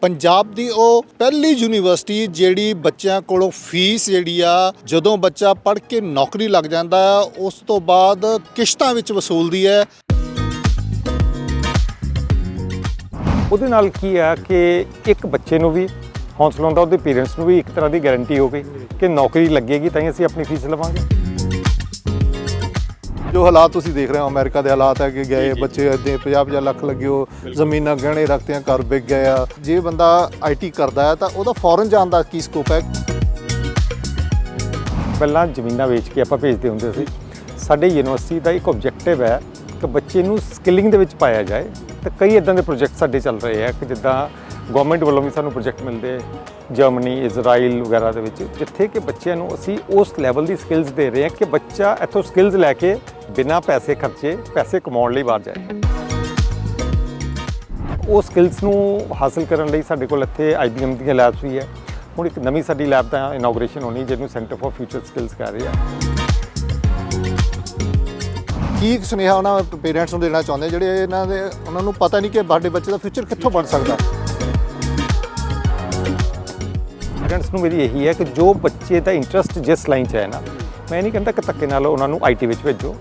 ਪੰਜਾਬ ਦੀ ਉਹ ਪਹਿਲੀ ਯੂਨੀਵਰਸਿਟੀ ਜਿਹੜੀ ਬੱਚਿਆਂ ਕੋਲੋਂ ਫੀਸ ਜਿਹੜੀ ਆ, ਜਦੋਂ ਬੱਚਾ ਪੜ੍ਹ ਕੇ ਨੌਕਰੀ ਲੱਗ ਜਾਂਦਾ ਉਸ ਤੋਂ ਬਾਅਦ ਕਿਸ਼ਤਾਂ ਵਿੱਚ ਵਸੂਲਦੀ ਹੈ। ਉਹਦੇ ਨਾਲ ਕੀ ਆ ਕਿ ਇੱਕ ਬੱਚੇ ਨੂੰ ਵੀ ਹੌਸਲਾ ਹੁੰਦਾ, ਉਹਦੇ ਪੇਰੈਂਟਸ ਨੂੰ ਵੀ ਇੱਕ ਤਰ੍ਹਾਂ ਦੀ ਗਾਰੰਟੀ ਹੋ ਗਈ ਕਿ ਨੌਕਰੀ ਲੱਗੇਗੀ ਤਾਂ ਹੀ ਅਸੀਂ ਆਪਣੀ ਫੀਸ ਲਵਾਂਗੇ। ਜੋ ਹਾਲਾਤ ਤੁਸੀਂ ਦੇਖ ਰਹੇ ਹੋ ਅਮਰੀਕਾ ਦੇ ਹਾਲਾਤ ਹੈ ਕਿ ਗਏ ਬੱਚੇ ਇੱਦਾਂ 50-50 ਲੱਖ ਲੱਗਿਓ ਜ਼ਮੀਨਾਂ ਗਹਿਣੇ ਰੱਖਤੀਆਂ ਘਰ ਵਿਕ ਗਏ ਆ। ਜੇ ਬੰਦਾ ਆਈਟੀ ਕਰਦਾ ਹੈ ਤਾਂ ਉਹਦਾ ਫੌਰਨ ਜਾਣ ਦਾ ਕੀ ਸਕੋਪ ਹੈ? ਪਹਿਲਾਂ ਜ਼ਮੀਨਾਂ ਵੇਚ ਕੇ ਆਪਾਂ ਭੇਜਦੇ ਹੁੰਦੇ ਸੀ। ਸਾਡੇ ਯੂਨੀਵਰਸਿਟੀ ਦਾ ਇੱਕ ਆਬਜੈਕਟਿਵ ਹੈ ਕਿ ਬੱਚੇ ਨੂੰ ਸਕਿਲਿੰਗ ਦੇ ਵਿੱਚ ਪਾਇਆ ਜਾਏ। ਤੇ ਕਈ ਇਦਾਂ ਦੇ ਪ੍ਰੋਜੈਕਟ ਸਾਡੇ ਚੱਲ ਰਹੇ ਆ ਕਿ ਜਿੱਦਾਂ ਗਵਰਨਮੈਂਟ ਵੱਲੋਂ ਵੀ ਸਾਨੂੰ ਪ੍ਰੋਜੈਕਟ ਮਿਲਦੇ। ਜਰਮਨੀ, ਇਜ਼ਰਾਈਲ ਵਗੈਰਾ ਦੇ ਵਿੱਚ, ਜਿੱਥੇ ਕਿ ਬੱਚਿਆਂ ਨੂੰ ਅਸੀਂ ਉਸ ਲੈਵਲ ਦੀ ਸਕਿੱਲਸ ਦੇ ਰਹੇ ਹਾਂ ਕਿ ਬੱਚਾ ਇੱਥੋਂ ਸਕਿੱਲਸ ਲੈ ਕੇ ਬਿਨਾਂ ਪੈਸੇ ਖਰਚੇ ਪੈਸੇ ਕਮਾਉਣ ਲਈ ਬਾਹਰ ਜਾਏ। ਉਹ ਸਕਿੱਲਸ ਨੂੰ ਹਾਸਲ ਕਰਨ ਲਈ ਸਾਡੇ ਕੋਲ ਇੱਥੇ IBM ਦੀਆਂ ਲੈਬਸ ਵੀ ਹੈ। ਹੁਣ ਇੱਕ ਨਵੀਂ ਸਾਡੀ ਲੈਬ ਦਾ ਇਨੋਗ੍ਰੇਸ਼ਨ ਹੋਣੀ, ਜਿਹਨੂੰ ਸੈਂਟਰ ਫਾਰ ਫਿਊਚਰ ਸਕਿੱਲਸ ਕਰ ਰਹੇ ਆ। ਕੀ ਸੁਨੇਹਾ ਉਹਨਾਂ ਪੇਰੈਂਟਸ ਨੂੰ ਦੇਣਾ ਚਾਹੁੰਦੇ ਜਿਹੜੇ ਇਹਨਾਂ ਦੇ ਉਹਨਾਂ ਨੂੰ ਪਤਾ ਨਹੀਂ ਕਿ ਸਾਡੇ ਬੱਚੇ ਦਾ ਫਿਊਚਰ ਕਿੱਥੋਂ ਬਣ ਸਕਦਾ। ਪੇਰੈਂਟਸ ਨੂੰ ਮੇਰੀ ਇਹੀ ਹੈ ਕਿ ਜੋ ਬੱਚੇ ਦਾ ਇੰਟਰਸਟ ਜਿਸ ਲਾਈਨ 'ਚ ਹੈ ਨਾ ਮੈਂ ਨਹੀਂ ਕਹਿੰਦਾ ਕਿ ਧੱਕੇ ਨਾਲ ਉਹਨਾਂ ਨੂੰ ਆਈਟੀ ਵਿੱਚ ਭੇਜੋ।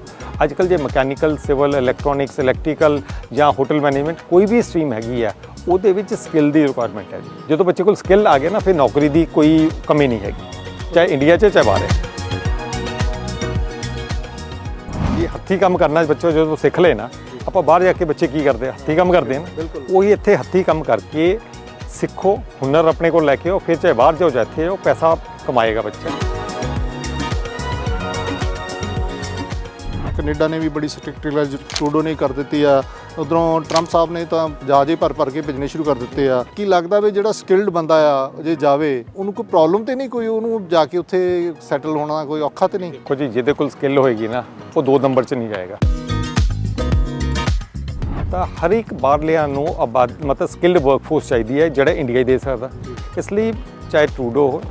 ਅੱਜ ਕੱਲ੍ਹ ਜੇ ਮਕੈਨੀਕਲ ਸਿਵਲ ਇਲੈਕਟ੍ਰੋਨਿਕਸ ਇਲੈਕਟ੍ਰੀਕਲ ਜਾਂ ਹੋਟਲ ਮੈਨੇਜਮੈਂਟ ਕੋਈ ਵੀ ਸਟਰੀਮ ਹੈਗੀ ਆ ਉਹਦੇ ਵਿੱਚ ਸਕਿੱਲ ਦੀ ਰਿਕੁਆਇਰਮੈਂਟ ਹੈ ਜਦੋਂ ਬੱਚੇ ਕੋਲ ਸਕਿੱਲ ਆ ਗਿਆ ਨਾ ਫਿਰ ਨੌਕਰੀ ਦੀ ਕੋਈ ਕਮੀ ਨਹੀਂ ਹੈਗੀ ਚਾਹੇ ਇੰਡੀਆ 'ਚ ਚਾਹੇ ਬਾਹਰ ਇਹ ਹੱਥੀ ਕੰਮ ਕਰਨਾ ਬੱਚੋ ਜਦੋਂ ਸਿੱਖ ਲਏ ਨਾ ਆਪਾਂ ਬਾਹਰ ਜਾ ਕੇ ਬੱਚੇ ਕੀ ਕਰਦੇ ਆ? ਹੱਥੀ ਕੰਮ ਕਰਦੇ ਆ ਨਾ। ਉਹੀ ਇੱਥੇ ਹੱਥੀ ਕੰਮ ਕਰਕੇ ਸਿੱਖੋ ਹੁਨਰ ਆਪਣੇ ਕੋਲ ਲੈ ਕੇ ਆਓ ਫਿਰ ਚਾਹੇ ਬਾਹਰ ਜਾਓ ਜਾਂ ਇੱਥੇ ਉਹ ਪੈਸਾ ਕਮਾਏਗਾ ਬੱਚਾ। ਕੈਨੇਡਾ ਨੇ ਵੀ ਬੜੀ ਸਟ੍ਰਿਕਟ ਟਰੂਡੋ ਨੇ ਕਰ ਦਿੱਤੀ ਆ। ਉਧਰੋਂ ਟਰੰਪ ਸਾਹਿਬ ਨੇ ਤਾਂ ਜਹਾਜ਼ੇ ਭਰ ਭਰ ਕੇ ਭੇਜਣੇ ਸ਼ੁਰੂ ਕਰ ਦਿੱਤੇ ਆ। ਕੀ ਲੱਗਦਾ ਵੀ ਜਿਹੜਾ ਸਕਿਲਡ ਬੰਦਾ ਆ ਜੇ ਜਾਵੇ ਉਹਨੂੰ ਕੋਈ ਪ੍ਰੋਬਲਮ ਤੇ ਨਹੀਂ ਕੋਈ? ਉਹਨੂੰ ਜਾ ਕੇ ਉੱਥੇ ਸੈਟਲ ਹੋਣਾ ਕੋਈ ਔਖਾ ਤੇ ਨਹੀਂ? ਦੇਖੋ ਜੀ ਜਿਹਦੇ ਕੋਲ ਸਕਿੱਲ ਹੋਏਗੀ ਨਾ ਉਹ ਦੋ ਨੰਬਰ 'ਚ ਨਹੀਂ ਜਾਏਗਾ। ਤਾਂ ਹਰ ਇੱਕ ਬਾਹਰਲਿਆਂ ਨੂੰ ਆਬਾਦ ਮਤਲਬ ਸਕਿੱਲਡ ਵਰਕਫੋਰਸ ਚਾਹੀਦੀ ਹੈ ਜਿਹੜਾ ਇੰਡੀਆ ਹੀ ਦੇ ਸਕਦਾ। ਇਸ ਲਈ ਚਾਹੇ ਟਰੂਡੋ ਹੋ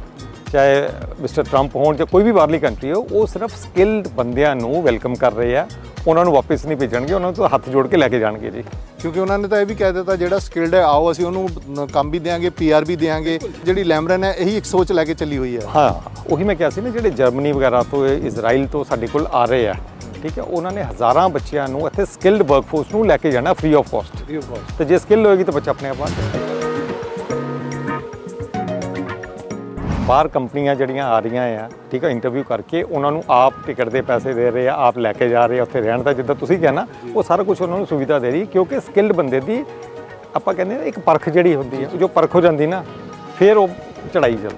ਚਾਹੇ ਮਿਸਟਰ ਟਰੰਪ ਹੋਣ ਜਾਂ ਕੋਈ ਵੀ ਬਾਹਰਲੀ ਕੰਟਰੀ ਹੋ ਉਹ ਸਿਰਫ ਸਕਿੱਲਡ ਬੰਦਿਆਂ ਨੂੰ ਵੈਲਕਮ ਕਰ ਰਹੇ ਆ। ਉਹਨਾਂ ਨੂੰ ਵਾਪਸ ਨਹੀਂ ਭੇਜਣਗੇ ਉਹਨਾਂ ਨੂੰ ਤਾਂ ਹੱਥ ਜੋੜ ਕੇ ਲੈ ਕੇ ਜਾਣਗੇ ਜੀ। ਕਿਉਂਕਿ ਉਹਨਾਂ ਨੇ ਤਾਂ ਇਹ ਵੀ ਕਹਿ ਦਿੱਤਾ ਜਿਹੜਾ ਸਕਿਲਡ ਹੈ ਆਓ ਅਸੀਂ ਉਹਨੂੰ ਕੰਮ ਵੀ ਦੇਾਂਗੇ ਪੀਆਰ ਵੀ ਦੇਾਂਗੇ ਜਿਹੜੀ ਲੈਮਰਨ ਹੈ ਇਹੀ ਇੱਕ ਸੋਚ ਲੈ ਕੇ ਚੱਲੀ ਹੋਈ ਹੈ। ਹਾਂ ਉਹੀ ਮੈਂ ਕਿਹਾ ਸੀ ਨਾ ਜਿਹੜੇ ਜਰਮਨੀ ਵਗੈਰਾ ਤੋਂ ਇਜ਼ਰਾਈਲ ਤੋਂ ਸਾਡੇ ਕੋਲ ਆ ਰਹੇ ਆ ਠੀਕ ਹੈ ਉਹਨਾਂ ਨੇ ਹਜ਼ਾਰਾਂ ਬੱਚਿਆਂ ਨੂੰ ਇੱਥੇ ਸਕਿੱਲਡ ਵਰਕਫੋਰਸ ਨੂੰ ਲੈ ਕੇ ਜਾਣਾ ਫ੍ਰੀ ਆਫ ਕਾਸਟ ਤੇ ਜੇ ਸਕਿੱਲ ਹੋਏਗੀ ਤਾਂ ਬੱਚਾ ਆਪਣੇ ਆਪ ਆ ਬਾਹਰ ਕੰਪਨੀਆਂ ਜਿਹੜੀਆਂ ਆ ਰਹੀਆਂ ਆ ਠੀਕ ਹੈ ਇੰਟਰਵਿਊ ਕਰਕੇ ਉਹਨਾਂ ਨੂੰ ਆਪ ਟਿਕਟ ਦੇ ਪੈਸੇ ਦੇ ਰਹੇ ਆ ਆਪ ਲੈ ਕੇ ਜਾ ਰਹੇ ਆ ਉੱਥੇ ਰਹਿਣ ਦਾ ਜਿੱਦਾਂ ਤੁਸੀਂ ਕਿਹਾ ਨਾ ਉਹ ਸਾਰਾ ਕੁਝ ਉਹਨਾਂ ਨੂੰ ਸੁਵਿਧਾ ਦੇ ਰਹੀ ਕਿਉਂਕਿ ਸਕਿੱਲਡ ਬੰਦੇ ਦੀ ਆਪਾਂ ਕਹਿੰਦੇ ਇੱਕ ਪਰਖ ਜਿਹੜੀ ਹੁੰਦੀ ਹੈ ਜੋ ਪਰਖ ਹੋ ਜਾਂਦੀ ਨਾ ਫਿਰ ਉਹ ਚੜਾਈ ਹੈ,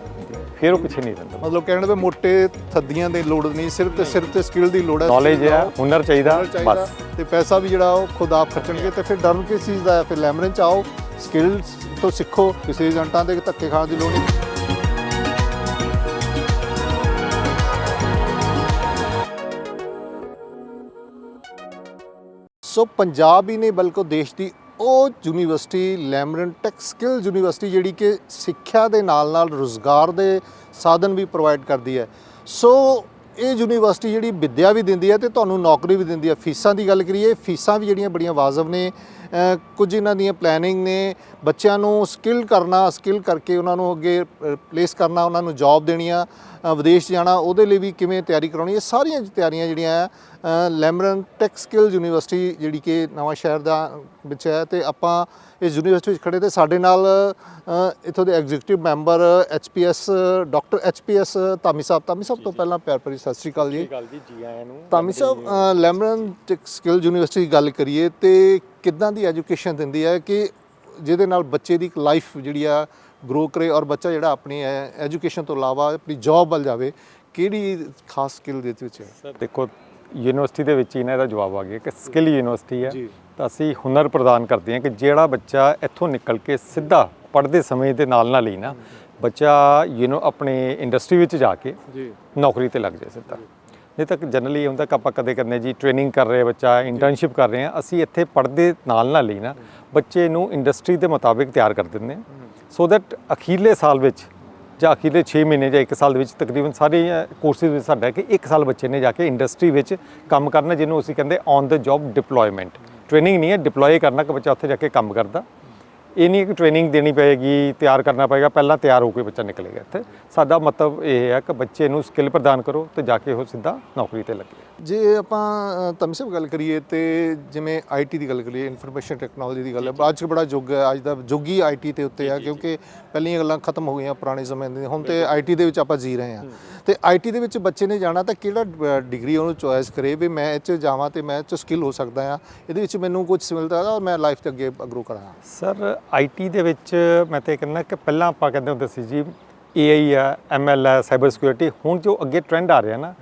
ਫਿਰ ਉਹ ਪਿੱਛੇ ਨਹੀਂ ਰਹਿੰਦਾ। ਮਤਲਬ ਕਹਿਣ ਦੇ ਮੋਟੇ ਥੱਦੀਆਂ ਦੀ ਲੋੜ ਨਹੀਂ ਸਿਰਫ ਤੇ ਸਿਰਫ ਤੇ ਸਕਿੱਲ ਦੀ ਲੋੜ ਹੈ ਨੌਲੇਜ ਹੈ ਹੁਨਰ ਚਾਹੀਦਾ ਬਸ। ਤੇ ਪੈਸਾ ਵੀ ਜਿਹੜਾ ਉਹ ਖੁਦ ਆਪ ਖਰਚਣਗੇ ਤੇ ਫਿਰ ਡਰਨ ਕਿਸ ਚੀਜ਼ ਦਾ ਹੈ? ਫਿਰ ਲੈਮਰਨ ਚ ਆਓ ਸਕਿੱਲਸ ਤੋਂ ਸਿੱਖੋ ਕਿਸੇ ਏਜੰਟਾਂ ਦੇ ਧੱਕੇ ਖਾਣ ਦੀ ਲੋੜ ਨਹੀਂ। ਸੋ ਪੰਜਾਬ ਹੀ ਨਹੀਂ ਬਲਕਿ ਦੇਸ਼ ਦੀ ਉਹ university Lamrin tech skill university ਜਿਹੜੀ ਕਿ ਸਿੱਖਿਆ ਦੇ ਨਾਲ ਨਾਲ ਰੋਜ਼ਗਾਰ ਦੇ ਸਾਧਨ ਵੀ ਪ੍ਰੋਵਾਈਡ ਕਰਦੀ ਹੈ। ਸੋ ਇਹ ਯੂਨੀਵਰਸਿਟੀ ਜਿਹੜੀ ਵਿੱਦਿਆ ਵੀ ਦਿੰਦੀ ਹੈ ਤੇ ਤੁਹਾਨੂੰ ਨੌਕਰੀ ਵੀ ਦਿੰਦੀ ਹੈ। ਫੀਸਾਂ ਦੀ ਗੱਲ ਕਰੀਏ, ਫੀਸਾਂ ਵੀ ਜਿਹੜੀਆਂ ਬੜੀਆਂ ਵਾਜਬ ਨੇ। ਕੁਝ ਇਹਨਾਂ ਦੀਆਂ ਪਲੈਨਿੰਗ ਨੇ। ਬੱਚਿਆਂ ਨੂੰ ਸਕਿੱਲ ਕਰਨਾ ਸਕਿੱਲ ਕਰਕੇ ਉਹਨਾਂ ਨੂੰ ਅੱਗੇ ਪਲੇਸ ਕਰਨਾ ਉਹਨਾਂ ਨੂੰ ਜੌਬ ਦੇਣੀਆਂ ਅ, ਵਿਦੇਸ਼ ਜਾਣਾ ਉਹਦੇ ਲਈ ਵੀ ਕਿਵੇਂ ਤਿਆਰੀ ਕਰਾਉਣੀ ਇਹ ਸਾਰੀਆਂ ਤਿਆਰੀਆਂ ਜਿਹੜੀਆਂ ਆ ਲੈਮਰਨ ਟੈਕ ਸਕਿੱਲ ਯੂਨੀਵਰਸਿਟੀ ਜਿਹੜੀ ਕਿ ਨਵਾਂ ਸ਼ਹਿਰ ਦਾ ਵਿੱਚ ਹੈ ਤੇ ਆਪਾਂ ਇਸ ਯੂਨੀਵਰਸਿਟੀ ਵਿੱਚ ਖੜੇ ਤੇ ਸਾਡੇ ਨਾਲ ਇੱਥੋਂ ਦੇ executive member HPS doctor HPS Dhami sahib. Dhami sahib ਤੋਂ ਪਹਿਲਾਂ ਪਿਆਰ ਭਰੀ ਸਤਿ ਸ੍ਰੀ ਅਕਾਲ ਜੀ। ਜੀ ਜੀ ਆਇਆਂ ਨੂੰ। Dhami sahib Lamrin tech skill university ਦੀ ਗੱਲ ਕਰੀਏ ਤੇ ਕਿੱਦਾਂ ਦੀ ਐਜੂਕੇਸ਼ਨ ਦਿੰਦੀ ਹੈ ਕਿ ਜਿਹਦੇ ਨਾਲ ਬੱਚੇ ਦੀ ਲਾਈਫ ਜਿਹੜੀ ਆ ਗਰੋ ਕਰੇ ਔਰ ਬੱਚਾ ਜਿਹੜਾ ਆਪਣੀ ਐਜੂਕੇਸ਼ਨ ਤੋਂ ਇਲਾਵਾ ਆਪਣੀ ਜੌਬ ਵੱਲ ਜਾਵੇ ਕਿਹੜੀ ਖਾਸ ਸਕਿੱਲ ਦੇ ਵਿੱਚ ਹੈ? ਦੇਖੋ ਯੂਨੀਵਰਸਿਟੀ ਦੇ ਵਿੱਚ ਹੀ ਨਾ ਇਹਦਾ ਜਵਾਬ ਆ ਗਿਆ ਕਿ ਸਕਿੱਲ ਯੂਨੀਵਰਸਿਟੀ ਹੈ। ਤਾਂ ਅਸੀਂ ਹੁਨਰ ਪ੍ਰਦਾਨ ਕਰਦੇ ਹਾਂ ਕਿ ਜਿਹੜਾ ਬੱਚਾ ਇੱਥੋਂ ਨਿਕਲ ਕੇ ਸਿੱਧਾ ਪੜ੍ਹਦੇ ਸਮੇਂ ਦੇ ਨਾਲ ਨਾਲ ਹੀ ਨਾ ਬੱਚਾ ਯੂਨੋ ਆਪਣੇ ਇੰਡਸਟਰੀ ਵਿੱਚ ਜਾ ਕੇ ਜੀ। ਨੌਕਰੀ ਤੇ ਲੱਗ ਜਾਏ ਸਿੱਧਾ। ਨਹੀਂ ਤਾਂ ਜਨਰਲੀ ਹੁੰਦਾ ਕਿ ਆਪਾਂ ਕਦੇ ਕਰਨੇ ਜੀ ਟ੍ਰੇਨਿੰਗ ਕਰ ਰਹੇ ਬੱਚਾ ਇੰਟਰਨਸ਼ਿਪ ਕਰ ਰਹੇ ਹਾਂ ਅਸੀਂ ਇੱਥੇ ਪੜ੍ਹਦੇ ਨਾਲ ਨਾਲ ਹੀ ਨਾ ਬੱਚੇ ਨੂੰ ਇੰਡਸਟਰੀ ਦੇ ਮੁਤਾਬਿਕ ਤਿਆਰ ਕਰ ਦਿੰਦੇ ਹਾਂ। ਸੋ ਦੈਟ ਅਖੀਰਲੇ ਸਾਲ ਵਿੱਚ ਜਾਂ ਅਖੀਰਲੇ 6 ਮਹੀਨੇ ਜਾਂ 1 ਸਾਲ ਦੇ ਵਿੱਚ ਤਕਰੀਬਨ ਸਾਰੇ ਕੋਰਸਿਸ ਵਿੱਚ ਸਾਡਾ ਕਿ 1 ਸਾਲ ਬੱਚੇ ਨੇ ਜਾ ਕੇ ਇੰਡਸਟਰੀ ਵਿੱਚ ਕੰਮ ਕਰਨਾ ਜਿਹਨੂੰ ਅਸੀਂ ਕਹਿੰਦੇ on the job deployment training ਨਹੀਂ ਹੈ ਡਿਪਲੋਏ ਕਰਨਾ ਕਿ ਬੱਚਾ ਉੱਥੇ ਜਾ ਕੇ ਕੰਮ ਕਰਦਾ। ਇਹ ਨਹੀਂ ਕਿ ਟ੍ਰੇਨਿੰਗ ਦੇਣੀ ਪਏਗੀ ਤਿਆਰ ਕਰਨਾ ਪਏਗਾ ਪਹਿਲਾਂ ਤਿਆਰ ਹੋ ਕੇ ਬੱਚਾ ਨਿਕਲੇਗਾ ਇੱਥੇ। ਸਾਡਾ ਮਤਲਬ ਇਹ ਹੈ ਕਿ ਬੱਚੇ ਨੂੰ ਸਕਿੱਲ ਪ੍ਰਦਾਨ ਕਰੋ ਤੇ ਜਾ ਕੇ ਉਹ ਸਿੱਧਾ ਨੌਕਰੀ ਤੇ ਲੱਗੇ। ਜੇ ਆਪਾਂ ਤਮਸੇ ਗੱਲ ਕਰੀਏ ਤੇ ਜਿਵੇਂ ਆਈਟੀ ਦੀ ਗੱਲ ਕਰੀਏ ਇਨਫੋਰਮੇਸ਼ਨ ਟੈਕਨੋਲੋਜੀ ਦੀ ਗੱਲ ਹੈ ਅੱਜ ਬੜਾ ਯੁੱਗ ਹੈ ਅੱਜ ਦਾ ਯੁੱਗ ਹੀ ਆਈਟੀ ਤੇ ਉੱਤੇ ਆ ਕਿਉਂਕਿ ਪਹਿਲੀਆਂ ਗੱਲਾਂ ਖਤਮ ਹੋ ਗਈਆਂ ਪੁਰਾਣੇ ਸਮੇਂ ਦੀਆਂ। ਹੁਣ ਤੇ ਆਈਟੀ ਦੇ ਵਿੱਚ ਆਪਾਂ ਜੀ ਰਹੇ ਹਾਂ। ਤੇ ਆਈਟੀ ਦੇ ਵਿੱਚ ਬੱਚੇ ਨੇ ਜਾਣਾ ਤਾਂ ਕਿਹੜਾ ਡਿਗਰੀ ਉਹਨੂੰ ਚੋਇਸ ਕਰੇ ਵੀ ਮੈਂ ਇਹ 'ਚ ਜਾਵਾਂ ਤੇ ਮੈਂ ਇਹ 'ਚ ਸਕਿੱਲ ਹੋ ਸਕਦਾ ਆ ਇਹਦੇ ਵਿੱਚ ਮੈਨੂੰ ਕੁਝ ਮਿਲਦਾ ਔਰ ਮੈਂ ਲਾਈਫ 'ਚ ਅੱਗੇ ਗਰੋ ਕਰਾਂ ਸਰ ਆਈਟੀ ਦੇ ਵਿੱਚ ਮੈਂ ਤੇ ਕਹਿੰਦਾ ਕਿ ਪਹਿਲਾਂ ਆਪਾਂ ਕਹਿੰਦੇ ਹੁੰਦੇ ਸੀ ਜੀ ਏਆਈ ਆ ਐਮਐਲ ਆ ਸਾਈਬਰ ਸਿਕਿਉਰਿਟੀ ਹੁਣ ਜੋ ਅੱਗੇ ਟ੍ਰੈਂਡ ਆ ਰਿਹਾ ਨਾ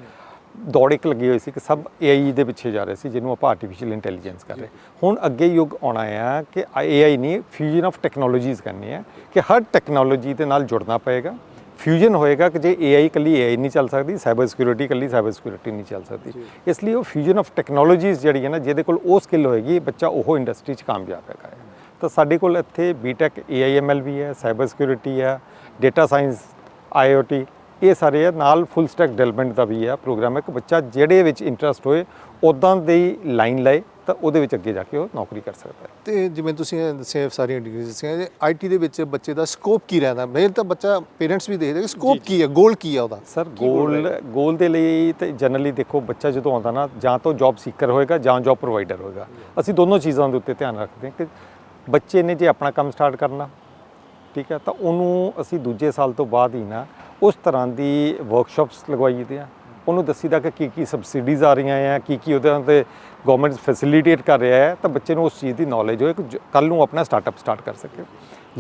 ਦੌੜ ਇੱਕ ਲੱਗੀ ਹੋਈ ਸੀ ਕਿ ਸਭ ਏਆਈ ਦੇ ਪਿੱਛੇ ਜਾ ਰਹੇ ਸੀ ਜਿਹਨੂੰ ਆਪਾਂ ਆਰਟੀਫੀਸ਼ੀਅਲ ਇੰਟੈਲੀਜੈਂਸ ਕਰ ਰਹੇ। ਹੁਣ ਅੱਗੇ ਯੁੱਗ ਆਉਣਾ ਆ ਕਿ ਏਆਈ ਨਹੀਂ ਫਿਊਜ਼ਨ ਆਫ ਟੈਕਨੋਲੋਜੀਜ਼ ਕਰਨੀ ਹੈ ਕਿ ਹਰ ਟੈਕਨੋਲੋਜੀ ਦੇ ਨਾਲ ਜੁੜਨਾ ਪਏਗਾ। ਫਿਊਜ਼ਨ ਹੋਏਗਾ ਕਿ ਜੇ AI ਇਕੱਲੀ AI ਨਹੀਂ ਚੱਲ ਸਕਦੀ ਸਾਈਬਰ ਸਿਕਿਉਰਿਟੀ ਇਕੱਲੀ ਸਾਈਬਰ ਸਿਕਿਉਰਿਟੀ ਨਹੀਂ ਚੱਲ ਸਕਦੀ। ਇਸ ਲਈ ਉਹ ਫਿਊਜ਼ਨ ਆਫ ਟੈਕਨੋਲੋਜੀਜ਼ ਜਿਹੜੀ ਹੈ ਨਾ ਜਿਹਦੇ ਕੋਲ ਉਹ ਸਕਿੱਲ ਹੋਏਗੀ ਬੱਚਾ ਉਹ ਇੰਡਸਟਰੀ 'ਚ ਕਾਮਯਾਬ ਹੈਗਾ ਤਾਂ ਸਾਡੇ ਕੋਲ ਇੱਥੇ ਬੀਟੈਕ AIML ਵੀ ਹੈ ਸਾਈਬਰ ਸਿਕਿਉਰਿਟੀ ਹੈ ਡਾਟਾ ਸਾਇੰਸ IoT ਇਹ ਸਾਰੇ ਹੈ ਨਾਲ ਫੁੱਲ ਸਟੈਕ ਡਿਵੈਲਪਮੈਂਟ ਦਾ ਵੀ ਹੈ ਪ੍ਰੋਗਰਾਮ ਹੈ ਕਿ ਬੱਚਾ ਜਿਹੜੇ ਵਿੱਚ ਇੰਟਰਸਟ ਹੋਏ ਉਦਾਂ ਦੀ ਲਾਈਨ ਲਏ ਤਾਂ ਉਹਦੇ ਵਿੱਚ ਅੱਗੇ ਜਾ ਕੇ ਉਹ ਨੌਕਰੀ ਕਰ ਸਕਦਾ ਹੈ। ਤੇ ਜਿਵੇਂ ਤੁਸੀਂ ਦੱਸਿਆ ਸਾਰੀਆਂ ਡਿਗਰੀਜ਼ ਦੱਸੀਆਂ ਜੇ ਆਈਟੀ ਦੇ ਵਿੱਚ ਬੱਚੇ ਦਾ ਸਕੋਪ ਕੀ ਰਹਿੰਦਾ? ਮੇਰੇ ਤਾਂ ਬੱਚਾ ਪੇਰੈਂਟਸ ਵੀ ਦੇਖਦੇ ਕਿ ਸਕੋਪ ਕੀ ਹੈ ਗੋਲ ਕੀ ਹੈ ਉਹਦਾ? ਸਰ ਗੋਲ ਗੋਲ ਦੇ ਲਈ ਤੇ ਜਨਰਲੀ ਦੇਖੋ ਬੱਚਾ ਜਦੋਂ ਆਉਂਦਾ ਨਾ ਜਾਂ ਤਾਂ ਜੌਬ ਸੀਕਰ ਹੋਏਗਾ ਜਾਂ ਜੌਬ ਪ੍ਰੋਵਾਈਡਰ ਹੋਏਗਾ। ਅਸੀਂ ਦੋਨੋਂ ਚੀਜ਼ਾਂ ਦੇ ਉੱਤੇ ਧਿਆਨ ਰੱਖਦੇ ਹਾਂ ਕਿ ਬੱਚੇ ਨੇ ਜੇ ਆਪਣਾ ਕੰਮ ਸਟਾਰਟ ਕਰਨਾ ਠੀਕ ਹੈ ਤਾਂ ਉਹਨੂੰ ਅਸੀਂ ਦੂਜੇ ਸਾਲ ਤੋਂ ਬਾਅਦ ਹੀ ਨਾ ਉਸ ਤਰ੍ਹਾਂ ਦੀ ਵਰਕਸ਼ਾਪਸ ਲਗਵਾਈ ਦੀਆਂ ਆ। ਉਹਨੂੰ ਦੱਸੀਦਾ ਕਿ ਕੀ ਕੀ ਸਬਸਿਡੀਜ਼ ਆ ਰਹੀਆਂ ਆ, ਕੀ ਕੀ ਉਹਦੇ ਤੇ ਗਵਰਨਮੈਂਟ ਫੈਸਿਲਿਟੇਟ ਕਰ ਰਿਹਾ ਹੈ, ਤਾਂ ਬੱਚੇ ਨੂੰ ਉਸ ਚੀਜ਼ ਦੀ ਨੌਲੇਜ ਹੋਏ, ਕਿ ਕੱਲ ਨੂੰ ਆਪਣਾ ਸਟਾਰਟਅਪ ਸਟਾਰਟ ਕਰ ਸਕੇ।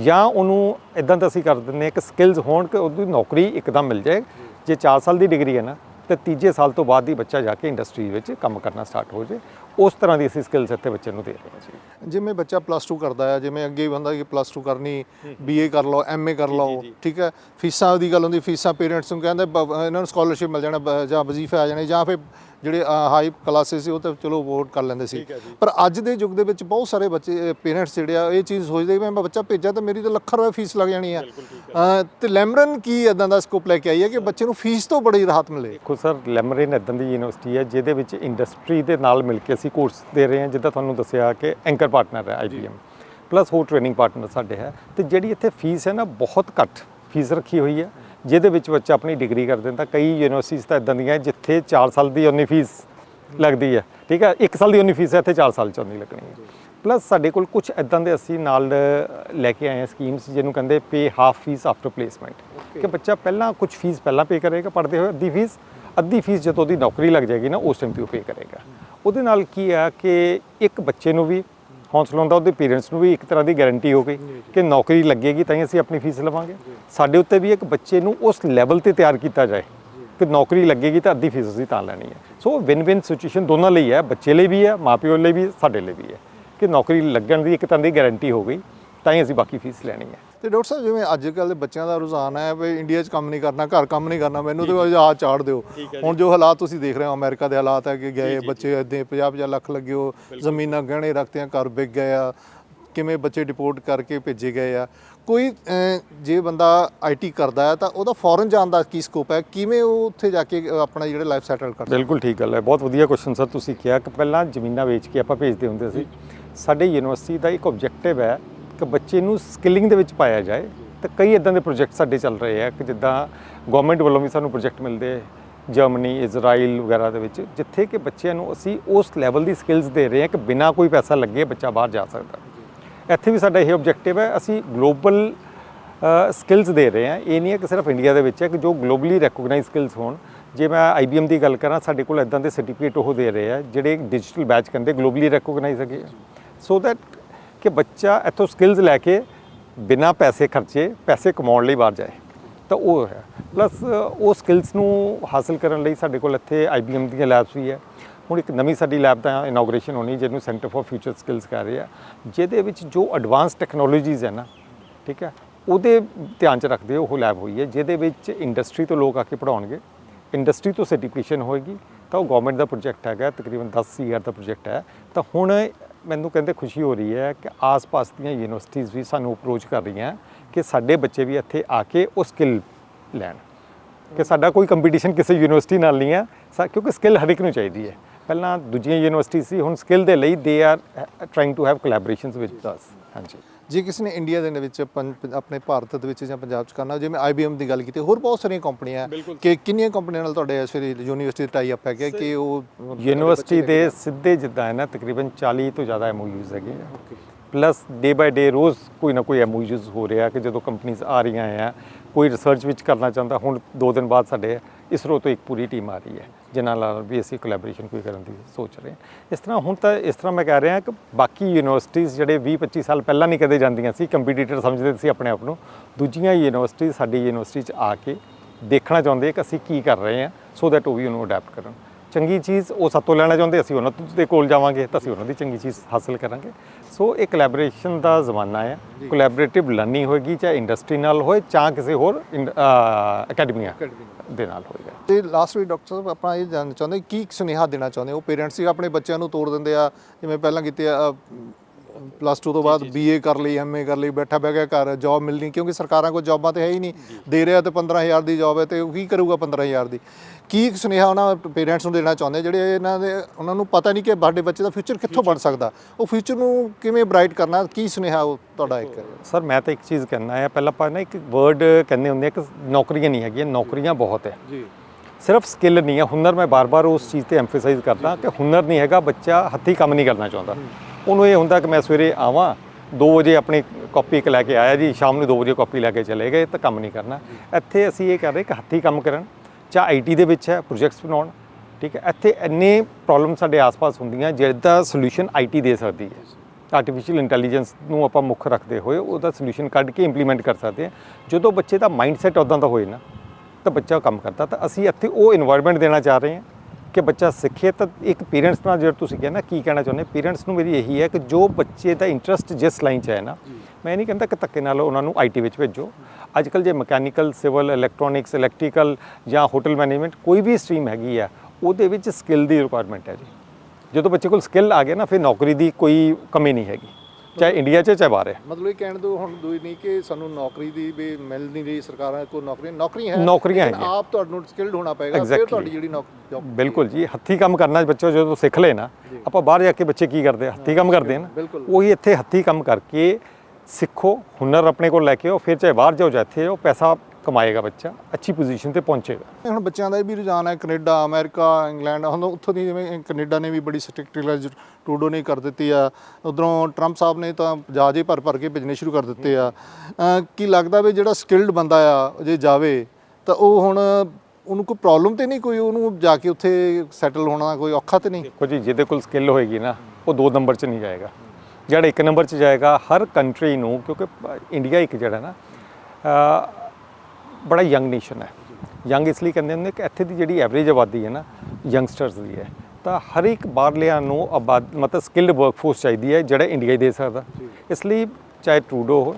ਜਾਂ ਉਹਨੂੰ ਇਦਾਂ ਦਾ ਅਸੀਂ ਕਰ ਦਿੰਦੇ ਹਾਂ ਕਿ ਸਕਿੱਲਸ ਹੋਣ ਕਿ ਉਹਦੀ ਨੌਕਰੀ ਇੱਕਦਮ ਮਿਲ ਜਾਏ। ਜੇ 4 ਸਾਲ ਦੀ ਡਿਗਰੀ ਹੈ ਨਾ, ਤੇ ਤੀਜੇ ਸਾਲ ਤੋਂ ਬਾਅਦ ਹੀ ਬੱਚਾ ਜਾ ਕੇ ਇੰਡਸਟਰੀ ਵਿੱਚ ਕੰਮ ਕਰਨਾ ਸਟਾਰਟ ਹੋ ਜਾਏ। ਉਸ ਤਰ੍ਹਾਂ ਦੀ ਅਸੀਂ ਸਕਿੱਲਸ ਇੱਥੇ ਬੱਚੇ ਨੂੰ ਦੇ ਰਹੇ ਹਾਂ ਜੀ। ਜਿਵੇਂ ਬੱਚਾ ਪਲੱਸ 2 ਕਰਦਾ ਹੈ ਜਿਵੇਂ ਅੱਗੇ ਬੰਦਾ ਕਿ ਪਲੱਸ 2 ਕਰਨੀ ਬੀਏ ਕਰ ਲਓ ਐਮਏ ਕਰ ਲਓ ਠੀਕ ਹੈ? ਫੀਸਾਂ ਦੀ ਗੱਲ ਹੁੰਦੀ ਫੀਸਾਂ ਪੇਰੈਂਟਸ ਨੂੰ ਕਹਿੰਦੇ ਇਹਨਾਂ ਨੂੰ ਸਕਾਲਰਸ਼ਿਪ ਮਿਲ ਜਾਣਾ ਬ- ਜਾਂ ਵਜ਼ੀਫਾ ਆ ਜਾਣੇ ਜਾਂ ਫਿਰ ਜਿਹੜੇ ਹਾਈ ਕਲਾਸਿਸ ਸੀ ਉਹ ਤਾਂ ਚਲੋ ਵੋਟ ਕਰ ਲੈਂਦੇ ਸੀ। ਪਰ ਅੱਜ ਦੇ ਯੁੱਗ ਦੇ ਵਿੱਚ ਬਹੁਤ ਸਾਰੇ ਬੱਚੇ ਪੇਰੈਂਟਸ ਜਿਹੜੇ ਆ ਇਹ ਚੀਜ਼ ਸੋਚਦੇ ਕਿ ਮੈਂ ਬੱਚਾ ਭੇਜਿਆ ਤਾਂ ਮੇਰੀ ਤਾਂ ਲੱਖਾਂ ਰੁਪਏ ਫੀਸ ਲੱਗ ਜਾਣੀ ਆ। ਤੇ ਲੈਮਰਨ ਕੀ ਇਦਾਂ ਦਾ ਸਕੋਪ ਲੈ ਕੇ ਆਈ ਹੈ ਕਿ ਬੱਚੇ ਨੂੰ ਫੀਸ ਤੋਂ ਬੜੀ ਰਾਹਤ ਮਿਲੇ? ਦੇਖੋ ਸਰ ਲੈਮਰਿਨ ਇਦਾਂ ਦੀ ਯੂਨੀਵਰਸਿਟੀ ਹੈ ਜਿਹਦੇ ਵਿੱਚ ਇੰਡਸਟਰੀ ਦੇ ਨਾਲ ਮਿਲ ਕੇ ਅਸੀਂ ਕੋਰਸ ਦੇ ਰਹੇ ਹਾਂ ਜਿੱਦਾਂ ਤੁਹਾਨੂੰ ਦੱਸਿਆ ਕਿ ਐਂਕਰ ਪਾਰਟਨਰ ਹੈ IBM ਪਲੱਸ ਹੋਰ ਟ੍ਰੇਨਿੰਗ ਪਾਰਟਨਰ ਸਾਡੇ ਹੈ। ਤੇ ਜਿਹੜੀ ਇੱਥੇ ਫੀਸ ਹੈ ਨਾ ਬਹੁਤ ਘੱਟ ਫੀਸ ਰੱਖੀ ਹੋਈ ਹੈ। ਜਿਹਦੇ ਵਿੱਚ ਬੱਚਾ ਆਪਣੀ ਡਿਗਰੀ ਕਰ ਦਿੰਦਾ ਕਈ ਯੂਨੀਵਰਸਿਟੀਜ਼ ਤਾਂ ਇਦਾਂ ਦੀਆਂ ਜਿੱਥੇ 4 ਸਾਲ ਦੀ ਉਨੀ ਫੀਸ ਲੱਗਦੀ ਹੈ ਠੀਕ ਹੈ? 1 ਸਾਲ ਦੀ ਉਨੀ ਫੀਸ ਹੈ ਇੱਥੇ 4 ਸਾਲ ਚ ਉਨੀ ਲੱਗਣੀ ਹੈ। ਪਲੱਸ ਸਾਡੇ ਕੋਲ ਕੁਝ ਇਦਾਂ ਦੇ ਅਸੀਂ ਨਾਲ ਲੈ ਕੇ ਆਏ ਹਾਂ ਸਕੀਮਸ ਜਿਹਨੂੰ ਕਹਿੰਦੇ pay half fee after placement ਕਿ ਬੱਚਾ ਪਹਿਲਾਂ ਕੁਝ ਫੀਸ ਪਹਿਲਾਂ ਪੇ ਕਰੇਗਾ ਪੜ੍ਹਦੇ ਹੋਏ ਅੱਧੀ ਫੀਸ ਅੱਧੀ ਫੀਸ ਜਦੋਂ ਉਹਦੀ ਨੌਕਰੀ ਲੱਗ ਜਾਏਗੀ ਨਾ ਉਸ ਟਾਈਮ ਤੇ ਉਹ ਪੇ ਕਰੇਗਾ। ਉਹਦੇ ਨਾਲ ਕੀ ਆ ਕਿ ਇੱਕ ਬੱਚੇ ਨੂੰ ਵੀ ਹੌਸਲਾ ਹੁੰਦਾ ਉਹਦੇ ਪੇਰੈਂਟਸ ਨੂੰ ਵੀ ਇੱਕ ਤਰ੍ਹਾਂ ਦੀ ਗਾਰੰਟੀ ਹੋ ਗਈ ਕਿ ਨੌਕਰੀ ਲੱਗੇਗੀ ਤਾਂ ਹੀ ਅਸੀਂ ਆਪਣੀ ਫੀਸ ਲਵਾਂਗੇ। ਸਾਡੇ ਉੱਤੇ ਵੀ ਇੱਕ ਬੱਚੇ ਨੂੰ ਉਸ ਲੈਵਲ ਤੇ ਤਿਆਰ ਕੀਤਾ ਜਾਏ ਕਿ ਨੌਕਰੀ ਲੱਗੇਗੀ ਤਾਂ ਅੱਧੀ ਫੀਸ ਅਸੀਂ ਤਾਂ ਲੈਣੀ ਹੈ। ਸੋ ਵਿਨ ਵਿਨ ਸਿਚੁਏਸ਼ਨ ਦੋਨਾਂ ਲਈ ਹੈ ਬੱਚੇ ਲਈ ਵੀ ਹੈ ਮਾਪਿਓ ਲਈ ਵੀ ਸਾਡੇ ਲਈ ਵੀ ਹੈ ਕਿ ਨੌਕਰੀ ਲੱਗਣ ਦੀ ਇੱਕ ਤਰ੍ਹਾਂ ਦੀ ਗਾਰੰਟੀ ਹੋ ਗਈ ਤਾਂ ਹੀ ਅਸੀਂ ਬਾਕੀ ਫੀਸ ਲੈਣੀ ਹੈ। ਤੇ ਡਾਕਟਰ ਸਾਹਿਬ ਜਿਵੇਂ ਅੱਜ ਕੱਲ੍ਹ ਦੇ ਬੱਚਿਆਂ ਦਾ ਰੁਝਾਨ ਹੈ ਵੀ ਇੰਡੀਆ 'ਚ ਕੰਮ ਨਹੀਂ ਕਰਨਾ ਘਰ ਕੰਮ ਨਹੀਂ ਕਰਨਾ ਮੈਨੂੰ ਤੇ ਆ ਚਾੜ ਦਿਓ। ਹੁਣ ਜੋ ਹਾਲਾਤ ਤੁਸੀਂ ਦੇਖ ਰਹੇ ਹੋ ਅਮਰੀਕਾ ਦੇ ਹਾਲਾਤ ਹੈ ਕਿ ਗਏ ਬੱਚੇ ਇੱਦਾਂ 50 50 ਲੱਖ ਲੱਗੇ ਹੋ ਜ਼ਮੀਨਾਂ ਗਹਿਣੇ ਰੱਖਤੀਆਂ ਘਰ ਵਿਕ ਗਏ ਆ ਕਿਵੇਂ ਬੱਚੇ ਡਿਪੋਰਟ ਕਰਕੇ ਭੇਜੇ ਗਏ ਆ। ਕੋਈ ਜੇ ਬੰਦਾ ਆਈਟੀ ਕਰਦਾ ਹੈ ਤਾਂ ਉਹਦਾ ਫੋਰਨ ਜਾਣ ਦਾ ਕੀ ਸਕੋਪ ਹੈ? ਕਿਵੇਂ ਉਹ ਉੱਥੇ ਜਾ ਕੇ ਆਪਣਾ ਜਿਹੜਾ ਲਾਈਫ ਸੈਟਲ ਕਰਦਾ? ਬਿਲਕੁਲ ਠੀਕ ਗੱਲ ਹੈ। ਬਹੁਤ ਵਧੀਆ ਕੁਐਸਚਨ ਸਰ ਤੁਸੀਂ ਕਿਹਾ ਕਿ ਪਹਿਲਾਂ ਜ਼ਮੀਨਾਂ ਵੇਚ ਕੇ ਆਪਾਂ ਭੇਜਦੇ ਹੁੰਦੇ ਸੀ। ਸਾਡੇ ਯੂਨੀਵਰਸਿਟੀ ਦਾ ਇੱਕ ਆਬਜੈਕਟਿਵ ਹੈ ਇੱਕ ਬੱਚੇ ਨੂੰ ਸਕਿਲਿੰਗ ਦੇ ਵਿੱਚ ਪਾਇਆ ਜਾਏ, ਤਾਂ ਕਈ ਇਦਾਂ ਦੇ ਪ੍ਰੋਜੈਕਟ ਸਾਡੇ ਚੱਲ ਰਹੇ ਆ, ਕਿ ਜਿੱਦਾਂ ਗਵਰਨਮੈਂਟ ਵੱਲੋਂ ਵੀ ਸਾਨੂੰ ਪ੍ਰੋਜੈਕਟ ਮਿਲਦੇ ਜਰਮਨੀ ਇਜ਼ਰਾਈਲ ਵਗੈਰਾ ਦੇ ਵਿੱਚ, ਜਿੱਥੇ ਕਿ ਬੱਚਿਆਂ ਨੂੰ ਅਸੀਂ ਉਸ ਲੈਵਲ ਦੀ ਸਕਿੱਲਸ ਦੇ ਰਹੇ ਹਾਂ ਕਿ ਬਿਨਾਂ ਕੋਈ ਪੈਸਾ ਲੱਗੇ ਬੱਚਾ ਬਾਹਰ ਜਾ ਸਕਦਾ। ਇੱਥੇ ਵੀ ਸਾਡਾ ਇਹ ਆਬਜੈਕਟਿਵ ਹੈ, ਅਸੀਂ ਗਲੋਬਲ ਸਕਿੱਲਸ ਦੇ ਰਹੇ ਹਾਂ। ਇਹ ਨਹੀਂ ਹੈ ਕਿ ਸਿਰਫ ਇੰਡੀਆ ਦੇ ਵਿੱਚ ਹੈ, ਕਿ ਜੋ ਗਲੋਬਲੀ ਰੈਕੋਗਨਾਈਜ਼ ਸਕਿਲਸ ਹੋਣ। ਜੇ ਮੈਂ IBM ਦੀ ਗੱਲ ਕਰਾਂ, ਸਾਡੇ ਕੋਲ ਇਦਾਂ ਦੇ ਸਰਟੀਫਿਕੇਟ ਉਹ ਦੇ ਰਹੇ ਆ, ਜਿਹੜੇ ਡਿਜੀਟਲ ਬੈਚ ਕਹਿੰਦੇ ਗਲੋਬਲੀ ਰੈਕੋਗਨਾਈਜ਼ ਹੈਗੇ ਸੋ ਦੈਟ ਕਿ ਬੱਚਾ ਇੱਥੋਂ ਸਕਿੱਲਸ ਲੈ ਕੇ ਬਿਨਾਂ ਪੈਸੇ ਖਰਚੇ ਪੈਸੇ ਕਮਾਉਣ ਲਈ ਬਾਹਰ ਜਾਏ। ਤਾਂ ਉਹ ਹੈ। ਪਲੱਸ ਉਹ ਸਕਿੱਲਸ ਨੂੰ ਹਾਸਲ ਕਰਨ ਲਈ ਸਾਡੇ ਕੋਲ ਇੱਥੇ IBM ਦੀਆਂ ਲੈਬਸ ਵੀ ਹੈ। ਹੁਣ ਇੱਕ ਨਵੀਂ ਸਾਡੀ ਲੈਬ ਦਾ ਇਨੋਗ੍ਰੇਸ਼ਨ ਹੋਣੀ, ਜਿਹਨੂੰ ਸੈਂਟਰ ਫॉर ਫਿਊਚਰ ਸਕਿੱਲਸ ਕਰ ਰਹੇ ਆ। ਜਿਹਦੇ ਵਿੱਚ ਜੋ ਐਡਵਾਂਸ ਟੈਕਨੋਲੋਜੀਜ਼ ਹੈ ਨਾ, ਠੀਕ ਹੈ, ਉਹਦੇ ਧਿਆਨ ਚ ਰੱਖਦੇ ਉਹ ਲੈਬ ਹੋਈ ਹੈ, ਜਿਹਦੇ ਵਿੱਚ ਇੰਡਸਟਰੀ ਤੋਂ ਲੋਕ ਆ ਕੇ ਪੜਾਉਣਗੇ ਇੰਡਸਟਰੀ ਤੋਂ ਸਰਟੀਫਿਕੇਸ਼ਨ ਹੋਏਗੀ, ਤਾਂ ਉਹ ਗਵਰਨਮੈਂਟ ਦਾ ਪ੍ਰੋਜੈਕਟ ਹੈਗਾ, ਤਕਰੀਬਨ 10 ਸੀਆਰ ਦਾ ਪ੍ਰੋਜੈਕਟ ਹੈ। ਤਾਂ ਹੁਣ ਮੈਨੂੰ ਕਹਿੰਦੇ ਖੁਸ਼ੀ ਹੋ ਰਹੀ ਹੈ ਕਿ ਆਸ-ਪਾਸ ਦੀਆਂ ਯੂਨੀਵਰਸਿਟੀਆਂ ਵੀ ਸਾਨੂੰ ਅਪਰੋਚ ਕਰ ਰਹੀਆਂ ਕਿ ਸਾਡੇ ਬੱਚੇ ਵੀ ਇੱਥੇ ਆ ਕੇ ਉਹ ਸਕਿੱਲ ਲੈਣ। ਕਿ ਸਾਡਾ ਕੋਈ ਕੰਪੀਟੀਸ਼ਨ ਕਿਸੇ ਯੂਨੀਵਰਸਿਟੀ ਨਾਲ ਨਹੀਂ ਹੈ, ਸਾ- ਕਿਉਂਕਿ ਸਕਿੱਲ ਹਰ ਇੱਕ ਨੂੰ ਚਾਹੀਦੀ ਹੈ। ਪਹਿਲਾਂ ਦੂਜੀਆਂ ਯੂਨੀਵਰਸਿਟੀ ਸੀ, ਹੁਣ ਸਕਿੱਲ ਦੇ ਲਈ they are trying to have collaborations with us ਹਾਂਜੀ। ਜੇ ਕਿਸੇ ਨੇ ਇੰਡੀਆ ਦੇ ਵਿੱਚ ਆਪਣੇ ਭਾਰਤ ਦੇ ਵਿੱਚ ਜਾਂ ਪੰਜਾਬ ਚ ਕਰਨਾ ਜਿਵੇਂ IBM ਦੀ ਗੱਲ ਕੀਤੀ ਹੋਰ ਬਹੁਤ ਸਾਰੀਆਂ ਕੰਪਨੀਆਂ ਹੈ ਕਿ ਕਿੰਨੀਆਂ ਕੰਪਨੀਆਂ ਨਾਲ ਤੁਹਾਡੇ ਇਸ ਵੇਲੇ ਯੂਨੀਵਰਸਿਟੀ ਦਾ ਟਾਈ ਅਪ ਹੈ ਕਿ ਕਿ ਉਹ ਯੂਨੀਵਰਸਿਟੀ ਦੇ ਸਿੱਧੇ ਜਿੱਦਾਂ ਹੈ ਨਾ ਤਕਰੀਬਨ 40 ਤੋਂ ਜ਼ਿਆਦਾ ਐਮਓਯੂਜ਼ ਹੈਗੇ ਆ। ਪਲੱਸ ਡੇ ਬਾਈ ਡੇ ਰੋਜ਼ ਕੋਈ ਨਾ ਕੋਈ ਐਮਓਯੂਜ਼ ਹੋ ਰਿਹਾ ਕਿ ਜਦੋਂ ਕੰਪਨੀਆਂ ਆ ਰਹੀਆਂ ਆ ਕੋਈ ਰਿਸਰਚ ਵਿੱਚ ਕਰਨਾ ਚਾਹੁੰਦਾ ਹੁਣ 2 ਦਿਨ ਬਾਅਦ ਸਾਡੇ ਇਸਰੋ ਤੋਂ ਇੱਕ ਪੂਰੀ ਟੀਮ ਆ ਰਹੀ ਹੈ, ਜਿਨ੍ਹਾਂ ਨਾਲ ਵੀ ਅਸੀਂ ਕੋਲੈਬੋਰੇਸ਼ਨ ਕੋਈ ਕਰਨ ਦੀ ਸੋਚ ਰਹੇ ਹਾਂ। ਇਸ ਤਰ੍ਹਾਂ ਹੁਣ ਤਾਂ ਇਸ ਤਰ੍ਹਾਂ ਮੈਂ ਕਹਿ ਰਿਹਾ ਕਿ ਬਾਕੀ ਯੂਨੀਵਰਸਿਟੀਜ਼ ਜਿਹੜੇ 20 25 ਸਾਲ ਪਹਿਲਾਂ ਨਹੀਂ ਕਦੇ ਜਾਂਦੀਆਂ ਸੀ ਕੰਪੀਟੀਟਰ ਸਮਝਦੇ ਸੀ ਆਪਣੇ ਆਪ ਨੂੰ, ਦੂਜੀਆਂ ਯੂਨੀਵਰਸਿਟੀ ਸਾਡੀ ਯੂਨੀਵਰਸਿਟੀ 'ਚ ਆ ਕੇ ਦੇਖਣਾ ਚਾਹੁੰਦੇ ਕਿ ਅਸੀਂ ਕੀ ਕਰ ਰਹੇ ਹਾਂ ਸੋ ਦੈਟ ਉਹ ਵੀ ਉਹਨੂੰ ਅਡਾਪਟ ਕਰਨ। ਚੰਗੀ ਚੀਜ਼ ਉਹ ਸਾਤੋਂ ਲੈਣਾ ਚਾਹੁੰਦੇ ਅਸੀਂ ਉਹਨਾਂ ਦੇ ਕੋਲ ਜਾਵਾਂਗੇ ਤਾਂ ਅਸੀਂ ਉਹਨਾਂ ਦੀ ਚੰਗੀ ਚੀਜ਼ ਹਾਸਲ ਕਰਾਂਗੇ। ਸੋ ਇਹ ਕੋਲੈਬੋਰੇਸ਼ਨ ਦਾ ਜ਼ਮਾਨਾ ਹੈ ਕੋਲੈਬੋਰੇਟਿਵ ਲਰਨਿੰਗ ਹੋਏਗੀ ਚਾਹੇ ਇੰਡਸਟਰੀ ਨਾਲ ਹੋਏ ਚਾਹ ਕਿਸੇ ਹੋਰ ਅਕੈਡਮੀਆਂ ਦੇ ਨਾਲ ਹੋਏਗਾ। ਤੇ ਲਾਸਟ ਵੀ ਡਾਕਟਰ ਸਾਹਿਬ ਆਪਾਂ ਇਹ ਜਾਣਨਾ ਚਾਹੁੰਦੇ ਕੀ ਸੁਨੇਹਾ ਦੇਣਾ ਚਾਹੁੰਦੇ ਹੋ? ਪੇਰੈਂਟਸ ਹੀ ਆਪਣੇ ਬੱਚਿਆਂ ਨੂੰ ਤੋੜ ਦਿੰਦੇ ਆ ਜਿਵੇਂ ਪਹਿਲਾਂ ਕੀਤੇ ਆ ਪਲੱਸ 2 ਤੋਂ ਬਾਅਦ ਬੀਏ ਕਰ ਲਈ ਐਮਏ ਕਰ ਲਈ ਬੈਠਾ ਬਹਿ ਗਿਆ ਘਰ ਜੌਬ ਮਿਲਣੀ ਕਿਉਂਕਿ ਸਰਕਾਰਾਂ ਕੋਲ ਜੌਬਾਂ ਤੇ ਹੈ ਹੀ ਨਹੀਂ। ਦੇ ਰਿਹਾ ਤੇ 15000 ਦੀ ਜੌਬ ਹੈ ਤੇ ਉਹ ਕੀ ਕਰੂਗਾ 15000 ਦੀ? ਕੀ ਸੁਨੇਹਾ ਉਹਨਾਂ ਪੇਰੈਂਟਸ ਨੂੰ ਦੇਣਾ ਚਾਹੁੰਦੇ ਜਿਹੜੇ ਇਹਨਾਂ ਦੇ ਉਹਨਾਂ ਨੂੰ ਪਤਾ ਨਹੀਂ ਕਿ ਸਾਡੇ ਬੱਚੇ ਦਾ ਫਿਊਚਰ ਕਿੱਥੋਂ ਬਣ ਸਕਦਾ। ਉਹ ਫਿਊਚਰ ਨੂੰ ਕਿਵੇਂ ਬ੍ਰਾਈਟ ਕਰਨਾ? ਕੀ ਸੁਨੇਹਾ ਉਹ ਤੁਹਾਡਾ ਇੱਕ? ਸਰ ਮੈਂ ਤਾਂ ਇੱਕ ਚੀਜ਼ ਕਹਿਣਾ ਹੈ ਪਹਿਲਾਂ ਆਪਾਂ ਨਾ ਇੱਕ ਵਰਡ ਕਹਿੰਦੇ ਹੁੰਦੇ ਆ ਕਿ ਨੌਕਰੀਆਂ ਨਹੀਂ ਹੈਗੀਆਂ ਨੌਕਰੀਆਂ ਬਹੁਤ ਹੈ ਜੀ। ਸਿਰਫ ਸਕਿੱਲ ਨਹੀਂ ਹੈ ਹੁਨਰ ਮੈਂ ਬਾਰ-ਬਾਰ ਉਸ ਚੀਜ਼ ਤੇ ਐਮਫੇਸਾਈਜ਼ ਕਰਦਾ ਕਿ ਹੁਨਰ ਨਹੀਂ ਹੈਗਾ ਬੱਚਾ ਹੱਥੀਂ ਕੰਮ ਨਹੀਂ ਕਰਨਾ ਚਾਹੁੰਦਾ। ਉਹਨੂੰ ਇਹ ਹੁੰਦਾ ਕਿ ਮੈਂ ਸਵੇਰੇ ਆਵਾਂ 2 ਵਜੇ ਆਪਣੀ ਕਾਪੀ ਇੱਕ ਲੈ ਕੇ ਆਇਆ ਜੀ ਸ਼ਾਮ ਨੂੰ 2 ਵਜੇ ਕਾਪੀ ਲੈ ਕੇ ਚਲੇ ਗਏ ਤਾਂ ਕੰਮ ਨਹੀਂ ਕਰਨਾ। ਇੱਥੇ ਅਸੀਂ ਇਹ ਕਰ ਰਹੇ ਕਿ ਹੱਥੀਂ ਕੰਮ ਕਰਨ। ਚਾਹ ਆਈਟੀ ਦੇ ਵਿੱਚ ਹੈ ਪ੍ਰੋਜੈਕਟਸ ਬਣਾਉਣ। ਠੀਕ ਹੈ, ਇੱਥੇ ਇੰਨੇ ਪ੍ਰੋਬਲਮ ਸਾਡੇ ਆਸ-ਪਾਸ ਹੁੰਦੀਆਂ ਜਿਹਦਾ ਸੋਲੂਸ਼ਨ ਆਈਟੀ ਦੇ ਸਕਦੀ ਹੈ। ਆਰਟੀਫੀਸ਼ੀਅਲ ਇੰਟੈਲੀਜੈਂਸ ਨੂੰ ਆਪਾਂ ਮੁੱਖ ਰੱਖਦੇ ਹੋਏ ਉਹਦਾ ਸੋਲੂਸ਼ਨ ਕੱਢ ਕੇ ਇੰਪਲੀਮੈਂਟ ਕਰ ਸਕਦੇ ਹਾਂ। ਜਦੋਂ ਬੱਚੇ ਦਾ ਮਾਈਂਡਸੈਟ ਉਦਾਂ ਦਾ ਹੋਏ ਨਾ, ਤਾਂ ਬੱਚਾ ਕੰਮ ਕਰਦਾ। ਤਾਂ ਅਸੀਂ ਇੱਥੇ ਉਹ ਇਨਵਾਇਰਨਮੈਂਟ ਦੇਣਾ ਚਾਹ ਰਹੇ ਹਾਂ। ਕਿ ਬੱਚਾ ਸਿੱਖੇ ਤਾਂ ਇੱਕ ਪੇਰੈਂਟਸ ਨਾਲ ਜਿਹੜਾ ਤੁਸੀਂ ਕਹਿੰਦਾ ਕੀ ਕਹਿਣਾ ਚਾਹੁੰਦੇ? ਪੇਰੈਂਟਸ ਨੂੰ ਮੇਰੀ ਇਹੀ ਹੈ ਕਿ ਜੋ ਬੱਚੇ ਦਾ ਇੰਟਰਸਟ ਜਿਸ ਲਾਈਨ 'ਚ ਹੈ ਨਾ, ਮੈਂ ਨਹੀਂ ਕਹਿੰਦਾ ਕਿ ਧੱਕੇ ਨਾਲ ਉਹਨਾਂ ਨੂੰ ਆਈਟੀ ਵਿੱਚ ਭੇਜੋ। ਅੱਜ ਕੱਲ੍ਹ ਜੇ ਮਕੈਨੀਕਲ ਸਿਵਲ ਇਲੈਕਟ੍ਰੋਨਿਕਸ ਇਲੈਕਟ੍ਰੀਕਲ ਜਾਂ ਹੋਟਲ ਮੈਨੇਜਮੈਂਟ ਕੋਈ ਵੀ ਸਟਰੀਮ ਹੈਗੀ ਆ, ਉਹਦੇ ਵਿੱਚ ਸਕਿੱਲ ਦੀ ਰਿਕੁਆਇਰਮੈਂਟ ਹੈ ਜੀ। ਜਦੋਂ ਬੱਚੇ ਕੋਲ ਸਕਿੱਲ ਆ ਗਿਆ ਨਾ, ਫਿਰ ਨੌਕਰੀ ਦੀ ਕੋਈ ਕਮੀ ਨਹੀਂ ਹੈਗੀ। ਚਾਹੇ ਇੰਡੀਆ 'ਚ ਚਾਹੇ ਬਾਹਰ ਹੈ ਮਤਲਬ ਇਹ ਕਹਿਣ ਤੋਂ ਹੁਣ ਦੂਈ ਨਹੀਂ ਕਿ ਸਾਨੂੰ ਨੌਕਰੀ ਦੀ ਵੀ ਮਿਲ ਨਹੀਂ ਰਹੀ ਸਰਕਾਰਾਂ ਕੋਲ ਨੌਕਰੀ ਨੌਕਰੀ ਹੈ ਨੌਕਰੀਆਂ ਲੇਕਿਨ ਹੈਗੀਆਂ। ਆਪ ਤੁਹਾਨੂੰ ਸਕਿਲਡ ਹੋਣਾ ਪਏਗਾ ਫਿਰ Exactly. ਤੁਹਾਡੀ ਜਿਹੜੀ ਨੌਕਰੀ ਬਿਲਕੁਲ ਜੀ ਹੱਥੀਂ ਕੰਮ ਕਰਨਾ ਬੱਚਾ ਜਦੋਂ ਸਿੱਖ ਲਏ ਨਾ ਆਪਾਂ ਬਾਹਰ ਜਾ ਕੇ ਬੱਚੇ ਕੀ ਕਰਦੇ ਆ ਹੱਥੀਂ ਕੰਮ ਕਰਦੇ ਆ ਨਾ ਬਿਲਕੁਲ। ਉਹੀ ਇੱਥੇ ਹੱਥੀਂ ਕੰਮ ਕਰਕੇ ਸਿੱਖੋ ਹੁਨਰ ਆਪਣੇ ਕੋਲ ਲੈ ਕੇ ਆਓ ਫਿਰ ਚਾਹੇ ਬਾਹਰ ਜਾਓ ਜਾਂ ਇੱਥੇ ਜਾਓ ਪੈਸਾ ਕਮਾਏਗਾ ਬੱਚਾ ਅੱਛੀ ਪੋਜੀਸ਼ਨ ਤੇ ਪਹੁੰਚੇਗਾ। ਹੁਣ ਬੱਚਿਆਂ ਦਾ ਇਹ ਵੀ ਰੁਝਾਨ ਹੈ ਕੈਨੇਡਾ ਅਮਰੀਕਾ ਇੰਗਲੈਂਡ ਹੁਣ ਉੱਥੋਂ ਦੀ ਜਿਵੇਂ ਕੈਨੇਡਾ ਨੇ ਵੀ ਬੜੀ ਸਟ੍ਰਿਕਟ ਟੂਡੋ ਨੇ ਕਰ ਦਿੱਤੀ ਆ ਉਧਰੋਂ ਟਰੰਪ ਸਾਹਿਬ ਨੇ ਤਾਂ ਜਹਾਜ਼ ਭਰ ਭਰ ਕੇ ਭੇਜਣੇ ਸ਼ੁਰੂ ਕਰ ਦਿੱਤੇ ਆ। ਕੀ ਲੱਗਦਾ ਵੀ ਜਿਹੜਾ ਸਕਿਲਡ ਬੰਦਾ ਆ ਜੇ ਜਾਵੇ ਤਾਂ ਉਹ ਹੁਣ ਉਹਨੂੰ ਕੋਈ ਪ੍ਰੋਬਲਮ ਤੇ ਨਹੀਂ ਕੋਈ ਉਹਨੂੰ ਜਾ ਕੇ ਉੱਥੇ ਸੈਟਲ ਹੋਣਾ ਕੋਈ ਔਖਾ ਤੇ ਨਹੀਂ? ਦੇਖੋ ਜੀ ਜਿਹਦੇ ਕੋਲ ਸਕਿੱਲ ਹੋਏਗੀ ਨਾ ਉਹ ਦੋ ਨੰਬਰ 'ਚ ਨਹੀਂ ਜਾਏਗਾ। ਜਿਹੜਾ ਇੱਕ ਨੰਬਰ 'ਚ ਜਾਏਗਾ ਹਰ ਕੰਟਰੀ ਨੂੰ, ਕਿਉਂਕਿ ਇੰਡੀਆ ਇੱਕ ਜਿਹੜਾ ਨਾ ਬੜਾ ਯੰਗ ਨੇਸ਼ਨ ਹੈ। ਯੰਗ ਇਸ ਲਈ ਕਹਿੰਦੇ ਹੁੰਦੇ ਕਿ ਇੱਥੇ ਦੀ ਜਿਹੜੀ ਐਵਰੇਜ ਆਬਾਦੀ ਹੈ ਨਾ ਯੰਗਸਟਰਸ ਦੀ ਹੈ। ਤਾਂ ਹਰ ਇੱਕ ਬਾਹਰਲਿਆਂ ਨੂੰ ਆਬਾਦ, ਮਤਲਬ ਸਕਿੱਲਡ ਵਰਕਫੋਰਸ ਚਾਹੀਦੀ ਹੈ, ਜਿਹੜਾ ਇੰਡੀਆ ਹੀ ਦੇ ਸਕਦਾ। ਇਸ ਲਈ ਚਾਹੇ ਟਰੂਡੋ ਹੋ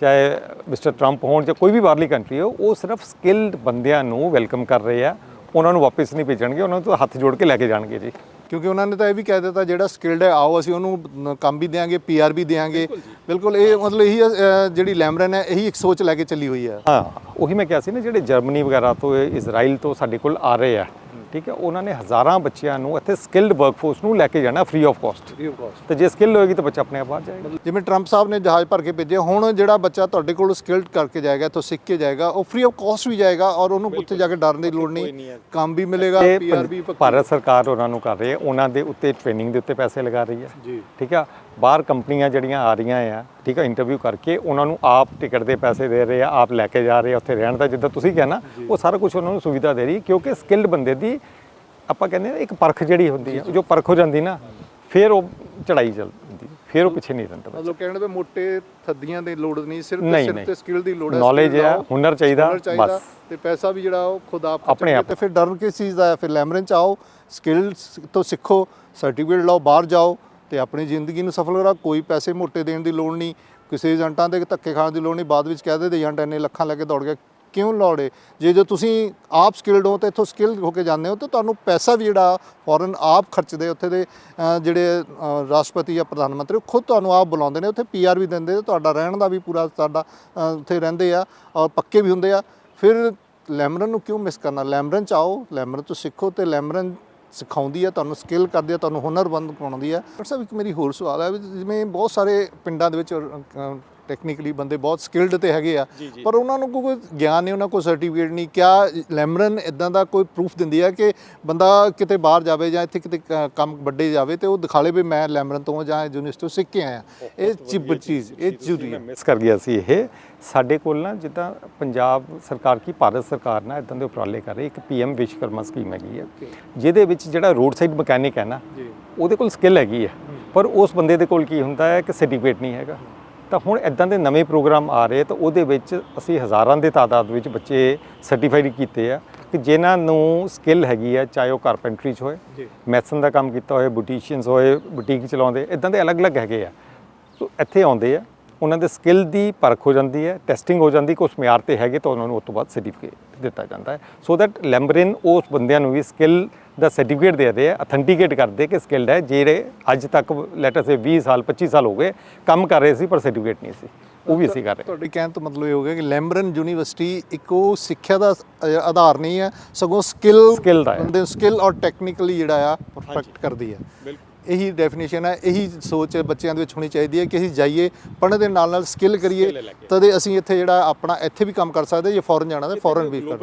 ਚਾਹੇ ਮਿਸਟਰ ਟਰੰਪ ਹੋਣ, ਜਾਂ ਕੋਈ ਵੀ ਬਾਹਰਲੀ ਕੰਟਰੀ ਹੋ, ਉਹ ਸਿਰਫ ਸਕਿੱਲਡ ਬੰਦਿਆਂ ਨੂੰ ਵੈਲਕਮ ਕਰ ਰਹੇ ਆ। ਉਹਨਾਂ ਨੂੰ ਵਾਪਸ ਨਹੀਂ ਭੇਜਣਗੇ, ਉਹਨਾਂ ਨੂੰ ਹੱਥ ਜੋੜ ਕੇ ਲੈ ਕੇ ਜਾਣਗੇ ਜੀ। ਕਿਉਂਕਿ ਉਹਨਾਂ ਨੇ ਤਾਂ ਇਹ ਵੀ ਕਹਿ ਦਿੱਤਾ ਜਿਹੜਾ ਸਕਿਲਡ ਹੈ ਆਓ ਅਸੀਂ ਉਹਨੂੰ ਕੰਮ ਵੀ ਦੇਾਂਗੇ ਪੀਆਰ ਵੀ ਦੇਾਂਗੇ ਬਿਲਕੁਲ ਇਹ ਮਤਲਬ ਇਹੀ ਜਿਹੜੀ ਲੈਮਰਨ ਹੈ ਇਹੀ ਇੱਕ ਸੋਚ ਲੈ ਕੇ ਚੱਲੀ ਹੋਈ ਹੈ। ਹਾਂ ਉਹੀ ਮੈਂ ਕਿਹਾ ਸੀ ਨਾ ਜਿਹੜੇ ਜਰਮਨੀ ਵਗੈਰਾ ਤੋਂ ਇਜ਼ਰਾਈਲ ਤੋਂ ਸਾਡੇ ਕੋਲ ਆ ਰਹੇ ਆ ਠੀਕ ਹੈ ਉਹਨਾਂ ਨੇ ਹਜ਼ਾਰਾਂ ਬੱਚਿਆਂ ਨੂੰ ਇੱਥੇ ਸਕਿੱਲਡ ਵਰਕਫੋਰਸ ਨੂੰ ਲੈ ਕੇ ਜਾਣਾ ਫ੍ਰੀ ਆਫ ਕਾਸਟ ਤੇ ਜੇ ਸਕਿੱਲ ਹੋਏਗੀ ਤਾਂ ਬੱਚਾ ਆਪਣੇ ਆਪ ਬਾਹਰ ਜਾਏਗਾ। ਜਿਵੇਂ ਟਰੰਪ ਸਾਹਿਬ ਨੇ ਜਹਾਜ਼ ਭਰ ਕੇ ਭੇਜੇ ਹੁਣ ਜਿਹੜਾ ਬੱਚਾ ਤੁਹਾਡੇ ਕੋਲ ਸਕਿਲਡ ਕਰਕੇ ਜਾਏਗਾ ਇੱਥੋਂ ਸਿੱਖ ਕੇ ਜਾਏਗਾ ਉਹ ਫ੍ਰੀ ਆਫ ਕਾਸਟ ਵੀ ਜਾਏਗਾ ਔਰ ਉਹਨੂੰ ਉੱਥੇ ਜਾ ਕੇ ਡਰਨ ਦੀ ਲੋੜ ਨਹੀਂ। ਕੰਮ ਵੀ ਮਿਲੇਗਾ ਤੇ ਪੀਆਰ ਵੀ ਪੰਜ- ਭਾਰਤ ਸਰਕਾਰ ਉਹਨਾਂ ਨੂੰ ਕਰ ਰਹੀ ਹੈ ਉਹਨਾਂ ਦੇ ਉੱਤੇ ਟ੍ਰੇਨਿੰਗ ਦੇ ਉੱਤੇ ਪੈਸੇ ਲਗਾ ਰਹੀ ਹੈ। ਠੀਕ ਆ ਬਾਹਰ ਕੰਪਨੀਆਂ ਜਿਹੜੀਆਂ ਆ ਰਹੀਆਂ ਆ ਠੀਕ ਆ ਇੰਟਰਵਿਊ ਕਰਕੇ ਉਹਨਾਂ ਨੂੰ ਆਪ ਟਿਕਟ ਦੇ ਪੈਸੇ ਦੇ ਰਹੇ ਆ ਆਪ ਲੈ ਕੇ ਜਾ ਰਹੇ ਆ ਉੱਥੇ ਰਹਿਣ ਦਾ ਜਿੱਦਾਂ ਤੁਸੀਂ ਕਿਹਾ ਨਾ ਉਹ ਸਾਰਾ ਕੁਝ ਉਹਨਾਂ ਨੂੰ ਸੁਵਿਧਾ ਦੇ ਰਹੀ ਕਿਉਂਕਿ ਸਕਿੱਲਡ ਬੰਦੇ ਦੀ ਆਪਾਂ ਕਹਿੰਦੇ ਆ ਇੱਕ ਪਰਖ ਜਿਹੜੀ ਹੁੰਦੀ ਹੈ ਜੋ ਪਰਖ ਹੋ ਜਾਂਦੀ ਨਾ ਫਿਰ ਉਹ ਚੜਾਈ ਚੱਲਦੀ ਫਿਰ ਉਹ ਪਿੱਛੇ ਨਹੀਂ ਰਹਿੰਦਾ ਮਤਲਬ ਕਹਿਣ ਦੇ ਮੋਟੇ ਥੱਦੀਆਂ ਦੀ ਲੋੜ ਨਹੀਂ ਸਿਰਫ ਨਹੀਂ। ਤੇ ਸਕਿੱਲ ਦੀ ਲੋੜ ਹੈ skill ਹੈ, ਹੁਨਰ ਚਾਹੀਦਾ, ਬਸ। ਤੇ ਪੈਸਾ ਵੀ ਜਿਹੜਾ ਉਹ ਖੁਦ ਆਪ ਆਪਣੇ। ਤੇ ਫਿਰ ਡਰਨ ਕਿਸ ਚੀਜ਼ ਦਾ ਹੈ ਫਿਰ ਲੈਮਰਨ ਚ ਆਓ ਸਕਿੱਲ ਤੋਂ ਸਿੱਖੋ ਸਰਟੀਫਿਕੇਟ ਲਓ ਬਾਹਰ ਜਾਓ ਤੇ ਆਪਣੀ ਜ਼ਿੰਦਗੀ ਨੂੰ ਸਫਲ ਕਰੋ ਕੋਈ ਪੈਸੇ ਮੋਟੇ ਦੇਣ ਦੀ ਲੋੜ ਨਹੀਂ ਕਿਸੇ ਏਜੰਟਾਂ ਦੇ ਧੱਕੇ ਖਾਣ ਦੀ ਲੋੜ ਨਹੀਂ ਬਾਅਦ ਵਿੱਚ ਕਹਿ ਦੇ ਏਜੰਟ ਇੰਨੇ ਲੱਖਾਂ ਲੈ ਕੇ ਦੌੜ ਗਿਆ ਕਿਉਂ ਲੋੜੇ? ਜੇ ਜੋ ਤੁਸੀਂ ਆਪ ਸਕਿਲਡ ਹੋ ਤੇ ਇੱਥੋਂ ਸਕਿਲਡ ਹੋ ਕੇ ਜਾਂਦੇ ਹੋ ਤਾਂ ਤੁਹਾਨੂੰ ਪੈਸਾ ਵੀ ਜਿਹੜਾ ਫੋਰਨ ਆਪ ਖਰਚਦੇ ਉੱਥੇ ਦੇ ਜਿਹੜੇ ਰਾਸ਼ਟਰਪਤੀ ਜਾਂ ਪ੍ਰਧਾਨ ਮੰਤਰੀ, ਉਹ ਖੁਦ ਤੁਹਾਨੂੰ ਆਪ ਬੁਲਾਉਂਦੇ ਨੇ, ਉੱਥੇ ਪੀਆਰ ਵੀ ਦਿੰਦੇ ਤੇ ਤੁਹਾਡਾ ਰਹਿਣ ਦਾ ਵੀ ਪੂਰਾ ਤੁਹਾਡਾ ਉੱਥੇ ਰਹਿੰਦੇ ਆ ਔਰ ਪੱਕੇ ਵੀ ਹੁੰਦੇ ਆ। ਫਿਰ ਲੈਮਰਨ ਨੂੰ ਕਿਉਂ ਮਿਸ ਕਰਨਾ? ਲੈਮਰਨ ਚ ਆਓ, ਲੈਮਰਨ ਤੋਂ ਸਿੱਖੋ ਤੇ ਲੈਮਰਨ ਸਿਖਾਉਂਦੀ ਹੈ ਤੁਹਾਨੂੰ ਸਕਿੱਲ ਕਰਦੀ ਹੈ ਤੁਹਾਨੂੰ ਹੁਨਰਬੰਦ ਬਣਾਉਂਦੀ ਹੈ ਸਭ ਇੱਕ ਮੇਰੀ ਹੋਰ ਸਵਾਲ ਹੈ ਵੀ ਜਿਵੇਂ ਬਹੁਤ ਸਾਰੇ ਪਿੰਡਾਂ ਦੇ ਵਿੱਚ ਟੈਕਨੀਕਲੀ ਬੰਦੇ ਬਹੁਤ ਸਕਿਲਡ ਤੇ ਹੈਗੇ ਆ। ਪਰ ਉਹਨਾਂ ਨੂੰ ਕੋਈ ਗਿਆਨ ਨਹੀਂ ਉਹਨਾਂ ਕੋਲ ਸਰਟੀਫਿਕੇਟ ਨਹੀਂ। ਕਿਆ ਲੈਮਰਨ ਇਦਾਂ ਦਾ ਕੋਈ ਪ੍ਰੂਫ ਦਿੰਦੀ ਹੈ ਕਿ ਬੰਦਾ ਕਿਤੇ ਬਾਹਰ ਜਾਵੇ ਜਾਂ ਇੱਥੇ ਕਿਤੇ ਕੰਮ ਵੱਡੇ ਜਾਵੇ ਤੇ ਉਹ ਦਿਖਾ ਲੇ ਵੀ ਮੈਂ ਲੈਮਰਨ ਤੋਂ ਜਾਂ ਯੂਨੀਵਰਸਿਟੀ ਤੋਂ ਸਿੱਖ ਕੇ ਆਇਆ। ਇਹ ਚਿਬ ਚੀਜ਼ ਇਹ ਜ਼ਰੂਰੀ ਹੈ ਮਿਸ ਕਰ ਗਿਆ ਸੀ ਇਹ। ਸਾਡੇ ਕੋਲ ਨਾ ਜਿੱਦਾਂ ਪੰਜਾਬ ਸਰਕਾਰ ਕੀ ਭਾਰਤ ਸਰਕਾਰ ਨਾ ਇਦਾਂ ਦੇ ਉਪਰਾਲੇ ਕਰ ਰਹੀ ਇੱਕ ਪੀਐਮ ਵਿਸ਼ਵਕਰਮਾ ਸਕੀਮ ਹੈਗੀ ਹੈ ਜਿਹਦੇ ਵਿੱਚ ਜਿਹੜਾ ਰੋਡ ਸਾਈਡ ਮਕੈਨਿਕ ਹੈ ਨਾ ਉਹਦੇ ਕੋਲ ਸਕਿੱਲ ਹੈਗੀ ਹੈ। ਪਰ ਉਸ ਬੰਦੇ ਦੇ ਕੋਲ ਕੀ ਹੁੰਦਾ ਹੈ ਕਿ ਸਰਟੀਫਿਕੇਟ ਨਹੀਂ ਹੈਗਾ। ਤਾਂ ਹੁਣ ਇਦਾਂ ਦੇ ਨਵੇਂ ਪ੍ਰੋਗਰਾਮ ਆ ਰਹੇ ਤਾਂ ਉਹਦੇ ਵਿੱਚ ਅਸੀਂ ਹਜ਼ਾਰਾਂ ਦੇ ਤਾਦਾਦ ਵਿੱਚ ਬੱਚੇ ਸਰਟੀਫਾਈਡ ਕੀਤੇ ਆ ਕਿ ਜਿਨ੍ਹਾਂ ਨੂੰ ਸਕਿੱਲ ਹੈਗੀ ਹੈ ਚਾਹੇ ਉਹ ਕਾਰਪੈਂਟਰੀ 'ਚ ਹੋਏ ਮੈਸਨ ਦਾ ਕੰਮ ਕੀਤਾ ਹੋਏ ਬੁਟੀਸ਼ੀਅਨਸ ਹੋਏ ਬੁਟੀਕ ਚਲਾਉਂਦੇ ਇਦਾਂ ਦੇ ਅਲੱਗ-ਅਲੱਗ ਹੈਗੇ ਆ। ਸੋ ਇੱਥੇ ਆਉਂਦੇ ਆ ਉਹਨਾਂ ਦੇ ਸਕਿੱਲ ਦੀ ਪਰਖ ਹੋ ਜਾਂਦੀ ਹੈ ਟੈਸਟਿੰਗ ਹੋ ਜਾਂਦੀ ਕਿ ਉਸ ਮਿਆਰ ਤੇ ਹੈਗੇ ਤਾਂ ਉਹਨਾਂ ਨੂੰ ਉਸ ਤੋਂ ਬਾਅਦ ਸਰਟੀਫਿਕੇਟ ਦਿੱਤਾ ਜਾਂਦਾ ਹੈ। ਸੋ ਦੈਟ ਲੈਂਬਰਿਨ ਉਸ ਬੰਦਿਆਂ ਨੂੰ ਵੀ ਸਕਿੱਲ ਦਾ ਸਰਟੀਫਿਕੇਟ ਦੇ ਰਹੇ ਆ ਅਥੈਂਟੀਕੇਟ ਕਰਦੇ ਕਿ ਸਕਿੱਲਡ ਹੈ ਜਿਹੜੇ ਅੱਜ ਤੱਕ ਲੈਟਰ ਸੇ 20 ਸਾਲ 25 ਸਾਲ ਹੋ ਗਏ ਕੰਮ ਕਰ ਰਹੇ ਸੀ ਪਰ ਸਰਟੀਫਿਕੇਟ ਨਹੀਂ ਸੀ। ਉਹ ਵੀ ਅਸੀਂ ਕਰ ਰਹੇ ਤੁਹਾਡੇ ਕਹਿਣ ਤੋਂ ਮਤਲਬ ਇਹ ਹੋ ਗਿਆ ਕਿ ਲੈਮਰਨ ਯੂਨੀਵਰਸਿਟੀ ਇੱਕ ਉਹ ਸਿੱਖਿਆ ਦਾ ਆਧਾਰ ਨਹੀਂ ਹੈ ਸਗੋਂ ਸਕਿੱਲ Skill ਦਾ ਹੈ। ਬੰਦੇ ਸਕਿੱਲ ਔਰ ਟੈਕਨੀਕਲੀ ਜਿਹੜਾ ਆ ਪਰਫੈਕਟ ਕਰਦੀ ਹੈ। ਇਹੀ ਡੈਫੀਨੇਸ਼ਨ ਹੈ ਇਹੀ ਸੋਚ ਬੱਚਿਆਂ ਦੇ ਵਿੱਚ ਹੋਣੀ ਚਾਹੀਦੀ ਹੈ ਕਿ ਅਸੀਂ ਜਾਈਏ ਪੜ੍ਹਨ ਦੇ ਨਾਲ ਨਾਲ ਸਕਿੱਲ ਕਰੀਏ ਤਦੇ ਅਸੀਂ ਇੱਥੇ ਜਿਹੜਾ ਆਪਣਾ ਇੱਥੇ ਵੀ ਕੰਮ ਕਰ ਸਕਦੇ ਜੇ ਫੋਰਨ ਜਾਣਾ ਤਾਂ ਫੋਰਨ ਵੀ ਕਰ।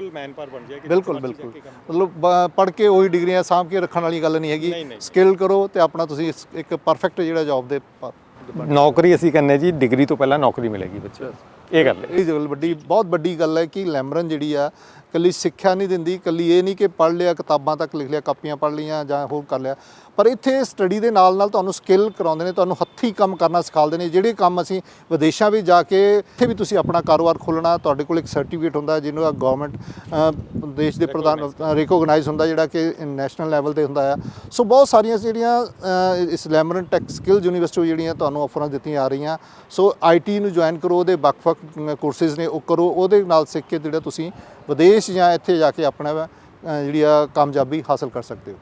ਬਿਲਕੁਲ ਬਿਲਕੁਲ। ਮਤਲਬ ਪੜ੍ਹ ਕੇ ਉਹੀ ਡਿਗਰੀਆਂ ਸਾਂਭ ਕੇ ਰੱਖਣ ਵਾਲੀ ਗੱਲ ਨਹੀਂ ਹੈਗੀ। ਸਕਿੱਲ ਕਰੋ ਤੇ ਆਪਣਾ ਤੁਸੀਂ ਇੱਕ ਪਰਫੈਕਟ ਜਿਹੜਾ ਜੌਬ ਦੇ ਨੌਕਰੀ ਅਸੀਂ ਕਹਿੰਦੇ ਜੀ ਡਿਗਰੀ ਤੋਂ ਪਹਿਲਾਂ ਨੌਕਰੀ ਮਿਲੇਗੀ ਬੱਚੇ। ਇਹ ਗੱਲ ਹੈ। ਇਹ ਵੱਡੀ ਬਹੁਤ ਵੱਡੀ ਗੱਲ ਹੈ ਕਿ ਲੈਮਰਨ ਜਿਹੜੀ ਆ ਕੱਲੀ ਸਿੱਖਿਆ ਨਹੀਂ ਦਿੰਦੀ ਕੱਲੀ ਇਹ ਨਹੀਂ ਕਿ ਪੜ੍ਹ ਲਿਆ ਕਿਤਾਬਾਂ ਤੱਕ ਲਿਖ ਲਿਆ ਕਾਪੀਆਂ ਪੜ੍ਹ ਲਈਆਂ ਜਾਂ ਹੋਰ ਕਰ ਲਿਆ। ਪਰ ਇੱਥੇ ਸਟੱਡੀ ਦੇ ਨਾਲ ਨਾਲ ਤੁਹਾਨੂੰ ਸਕਿੱਲ ਕਰਾਉਂਦੇ ਨੇ ਤੁਹਾਨੂੰ ਹੱਥੀਂ ਕੰਮ ਕਰਨਾ ਸਿਖਾਉਂਦੇ ਨੇ। ਜਿਹੜੇ ਕੰਮ ਅਸੀਂ ਵਿਦੇਸ਼ਾਂ ਵਿੱਚ ਜਾ ਕੇ ਇੱਥੇ ਵੀ ਤੁਸੀਂ ਆਪਣਾ ਕਾਰੋਬਾਰ ਖੋਲਣਾ ਤੁਹਾਡੇ ਕੋਲ ਇੱਕ ਸਰਟੀਫਿਕੇਟ ਹੁੰਦਾ ਜਿਹਨੂੰ ਆ ਗਵਰਨਮੈਂਟ ਦੇਸ਼ ਦੇ ਪ੍ਰਧਾਨ ਰਿਕੋਗਨਾਈਜ਼ ਹੁੰਦਾ ਜਿਹੜਾ ਕਿ ਨੈਸ਼ਨਲ ਲੈਵਲ ਤੇ ਹੁੰਦਾ ਆ। ਸੋ ਬਹੁਤ ਸਾਰੀਆਂ ਜਿਹੜੀਆਂ ਇਸ ਲੈਮਰਨ ਟੈਕ ਸਕਿੱਲ ਯੂਨੀਵਰਸਿਟੀ ਜਿਹੜੀਆਂ ਤੁਹਾਨੂੰ ਆਫਰਾਂ ਦਿੱਤੀਆਂ ਆ ਰਹੀਆਂ। ਸੋ ਆਈਟੀ ਨੂੰ ਜੁਆਇਨ ਕਰੋ ਉਹਦੇ ਵੱਖ-ਵੱਖ ਕੋਰਸਿਸ ਨੇ ਉਹ ਕਰੋ ਉਹਦੇ ਨਾਲ ਸਿੱਖ ਕੇ ਜਿਹੜਾ ਤੁਸੀਂ ਵਿਦੇਸ਼ ਜਾਂ ਇੱਥੇ ਜਾ ਕੇ ਆਪਣਾ ਜਿਹੜੀ ਆ ਕਾਮਯਾਬੀ ਹਾਸਲ ਕਰ ਸਕਦੇ ਹੋ।